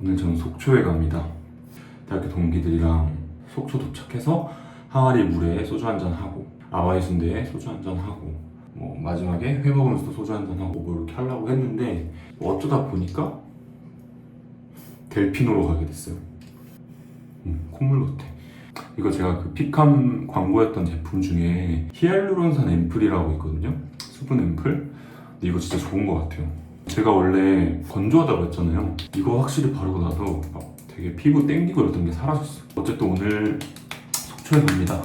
오늘 저는 속초에 갑니다. 대학교 동기들이랑 속초 도착해서 항아리 물에 소주 한 잔 하고 아바이 순대에 소주 한 잔 하고 뭐 마지막에 회 먹으면서 또 소주 한 잔 하고 뭐 이렇게 하려고 했는데 뭐 어쩌다 보니까 델피노로 가게 됐어요. 음, 콧물 같아. 이거 제가 그 피캄 광고였던 제품 중에 히알루론산 앰플이라고 있거든요. 수분 앰플. 근데 이거 진짜 좋은 것 같아요. 제가 원래 건조하다고 했잖아요. 이거 확실히 바르고 나서 막 되게 피부 땡기고 이랬던 게 사라졌어. 어쨌든 오늘 속초에 갑니다.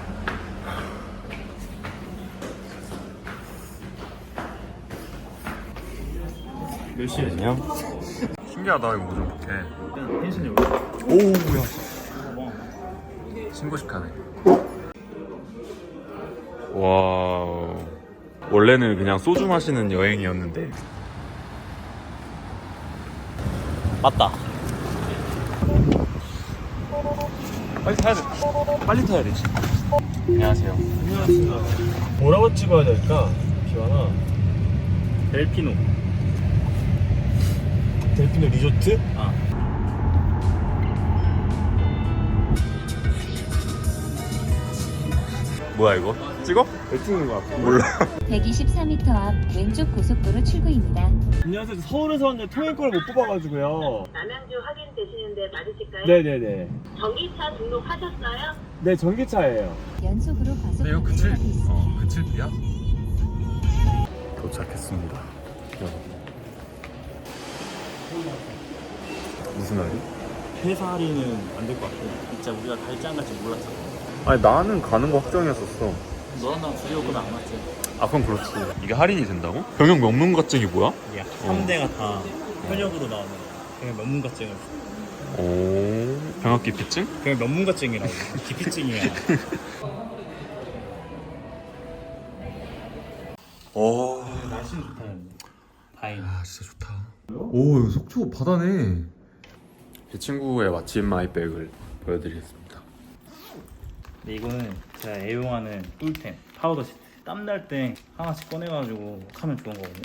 몇 시에 안녕. 신기하다 이거 좀 이렇게. 그냥 텐션이 올라 오우야. 신고식하네. 와. 원래는 그냥 소주 마시는 여행이었는데 맞다 빨리 타야 돼 빨리 타야 되지 안녕하세요. 뭐라고 찍어야 될까? 기환아 델피노 델피노 리조트? 아 뭐야 이거? 찍어? 왜 찍는 거야? 몰라. 124m 앞 왼쪽 고속도로 출구입니다. 안녕하세요 서울에서 왔는데 통행 거를 못 뽑아가지고요 남양주 확인되시는데 맞으실까요? 네네네 전기차 등록하셨어요? 네 전기차예요 연속으로 과속 네, 이거 방지턱이 그칠 있습니다. 어 그칠비야? 도착했습니다. 무슨 날이? 회사 할인은 안 될 것 같고 진짜 우리가 갈지 안 갈지 몰랐잖아 아니 나는 가는 거 확정이었었어. 너랑 나랑 둘이 올 거면 안 맞지? 아 그럼 그렇지. 이게 할인이 된다고? 병역 명문가증이 뭐야? 이게 3대가 다 현역으로 나오는 그냥 면문가증을 오 병역 기피증? 그냥 면문가증이라고 기피증이야 오. 날씨는 좋다는데 다행이다 아 진짜 좋다. 오 여기 속초 바다네. 제 친구의 맛집 마이백을 보여드리겠습니다. 근데 이거는 제가 애용하는 꿀템 파우더 시트. 땀 날 때 하나씩 꺼내가지고 하면 좋은 거거든요.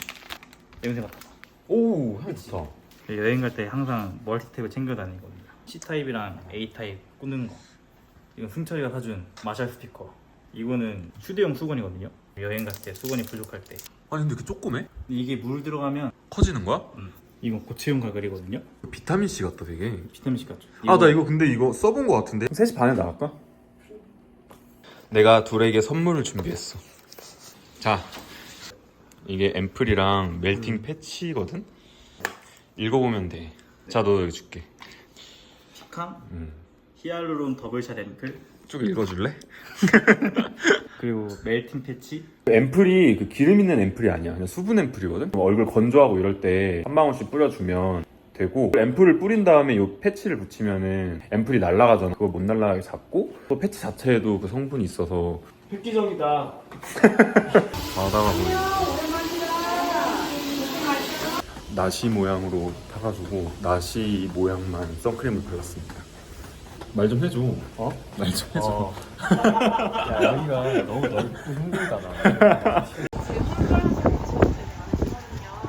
냄새 맡아봐 오향 좋다. 여행 갈 때 항상 멀티탭을 챙겨 다니거든요 C타입이랑 A타입 꽂는 거. 이건 승철이가 사준 마샬 스피커. 이거는 휴대용 수건이거든요. 여행 갈 때 수건이 부족할 때. 아니 근데 이렇게 조그매? 이게 물 들어가면 커지는 거야? 이건 고체용 가글이거든요. 비타민 C 같다 되게. 비타민C 같죠. 아 나 이거 근데 이거 써본 거 같은데. 3시 반에 나갈까? 내가 둘에게 선물을 준비했어. 자 이게 앰플이랑 멜팅 패치거든? 읽어보면 돼 자 너 여기 줄게. 피캄 음. 히알루론 더블샷 앰플 쭉 읽어줄래? 그리고 멜팅 패치? 앰플이 그 기름 있는 앰플이 아니야. 그냥 수분 앰플이거든? 얼굴 건조하고 이럴 때 한 방울씩 뿌려주면 되고 앰플을 뿌린 다음에 이 패치를 붙이면은 앰플이 날아가잖아. 그거 못 날아가게 잡고 또 패치 자체에도 그 성분이 있어서. 획기적이다. 바다가 보여 나시 모양으로 타가지고 나시 모양만 선크림을 발랐습니다. 말 좀 해줘. 어? 말 좀 해줘. 야 여기가 너무 넓고 힘들다 나.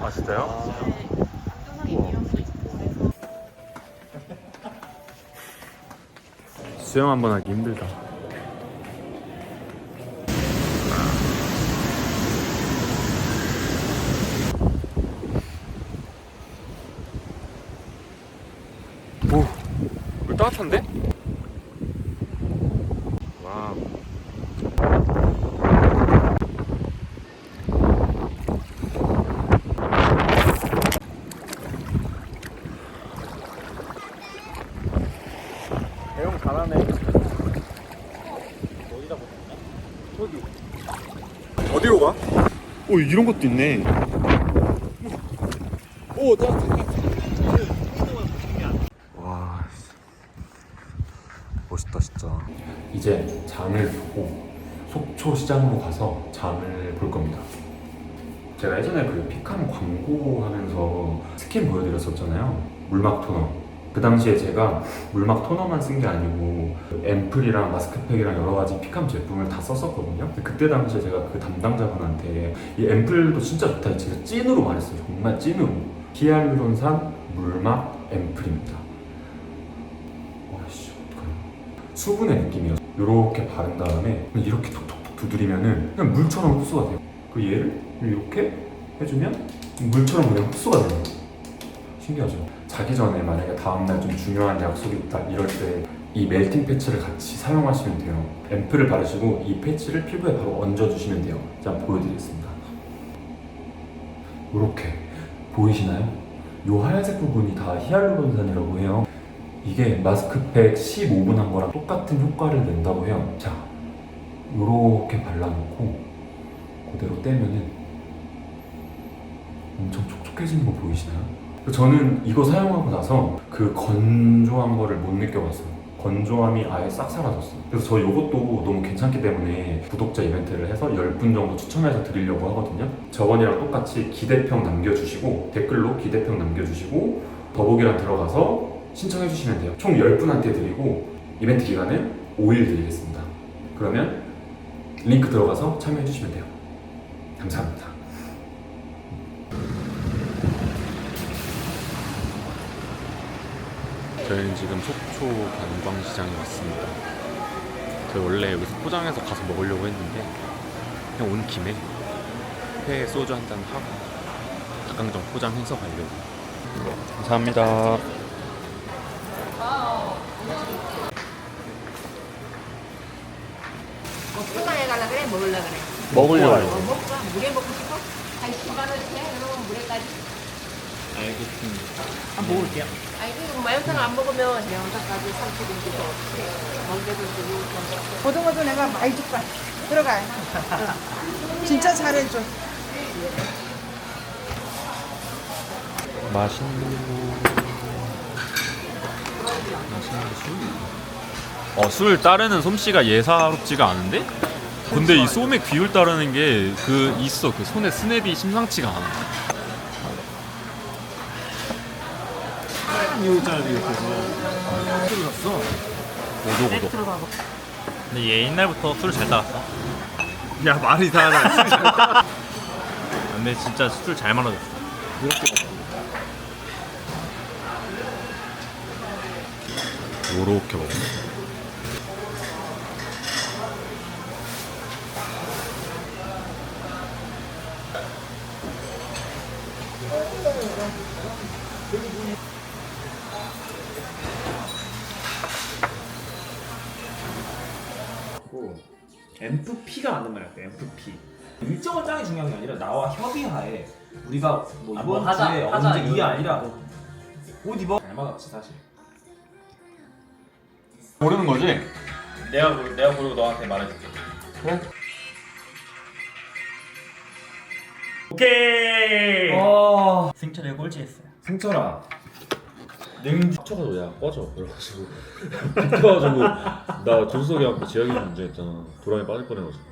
아 진짜요? 수영 한 번 하기 힘들다. 오, 물 따뜻한데? 와. 대형 잘하네 어디다 보냈냐? 저기 어디로 가? 오 이런 것도 있네. 오 따뜻해 와 멋있다 진짜. 이제 장을 보고 속초 시장으로 가서 장을 볼 겁니다. 제가 예전에 그 피캄 광고 하면서 스킨 보여드렸었잖아요. 물막 토너. 그 당시에 제가 물막 토너만 쓴 게 아니고 앰플이랑 마스크팩이랑 여러 가지 피캄 제품을 다 썼었거든요. 그때 당시에 제가 그 담당자분한테 이 앰플도 진짜 좋다. 진짜 찐으로 말했어요. 정말 찐으로. 히알루론산 물막 앰플입니다. 와씨 어떡하냐. 수분의 느낌이요. 이렇게 바른 다음에 이렇게 톡톡톡 두드리면은 그냥 물처럼 흡수가 돼요. 그 얘를 이렇게 해주면 물처럼 그냥 흡수가 돼요. 신기하죠? 자기 전에 만약에 다음날 좀 중요한 약속이 있다 이럴 때 이 멜팅 패치를 같이 사용하시면 돼요. 앰플을 바르시고 이 패치를 피부에 바로 얹어주시면 돼요. 자, 보여드리겠습니다. 이렇게 보이시나요? 이 하얀색 부분이 다 히알루론산이라고 해요. 이게 마스크팩 15분 한 거랑 똑같은 효과를 낸다고 해요. 자, 이렇게 발라놓고 그대로 떼면은 엄청 촉촉해지는 거 보이시나요? 저는 이거 사용하고 나서 그 건조한 거를 못 느껴봤어요. 건조함이 아예 싹 사라졌어요. 그래서 저 이것도 너무 괜찮기 때문에 구독자 이벤트를 해서 10분 정도 추첨해서 드리려고 하거든요. 저번이랑 똑같이 기대평 남겨주시고 댓글로 기대평 남겨주시고 더보기란 들어가서 신청해주시면 돼요. 총 10분한테 드리고 이벤트 기간은 5일 드리겠습니다. 그러면 링크 들어가서 참여해주시면 돼요. 감사합니다. 저희는 지금 속초 관광시장에 왔습니다. 저희 원래 여기서 포장해서 가서 먹으려고 했는데 그냥 온 김에 회 소주 한 잔 하고 닭강정 포장해서 가려고. 감사합니다. 포장해 갈라 그래? 먹을라 그래? 먹으려고. 어, 먹자. 물에 먹고 싶어? 한 10만 원씩 해? 그러면 물에까지. 알겠습니다. 한번 먹을게요. 아니, 그 마요탕 안 먹으면 매운탕까지 30인치 더 먹게도 주고. 고등어도 내가 많이 줄 거야. 들어가. 어. 진짜 잘해줘. 맛있는 거. 맛있는 술. 어, 술 따르는 솜씨가 예사롭지가 않은데? 근데 이 솜의 귀를 따르는 게 그 있어. 그 손에 스냅이 심상치가 않아. 오도 오도. 근데 얘 옛날부터 술을 잘 따랐어. 야 말이 이상하다 근데 진짜 술 잘 말아줬어. 요렇게 먹어. MFP가 맞는 말이야 MFP 일정한 짱이 중요한 게 아니라 나와 협의하에 우리가 뭐 아, 이번 뭐 하자, 주에 하자, 언제 이게 이거. 아니라 옷 입어 잘 맞았지 사실 모르는 거지? 내가 고- 내가 고르고 너한테 말해줄게. 오케이. 와 승철이가 꼴찌했어요. 승철아 능 합쳐가지고 야 꺼져. 그래가지고. 비켜가지고 나 준석이 갖고 지혁이 문제 했잖아. 도라에 빠질 뻔해가지고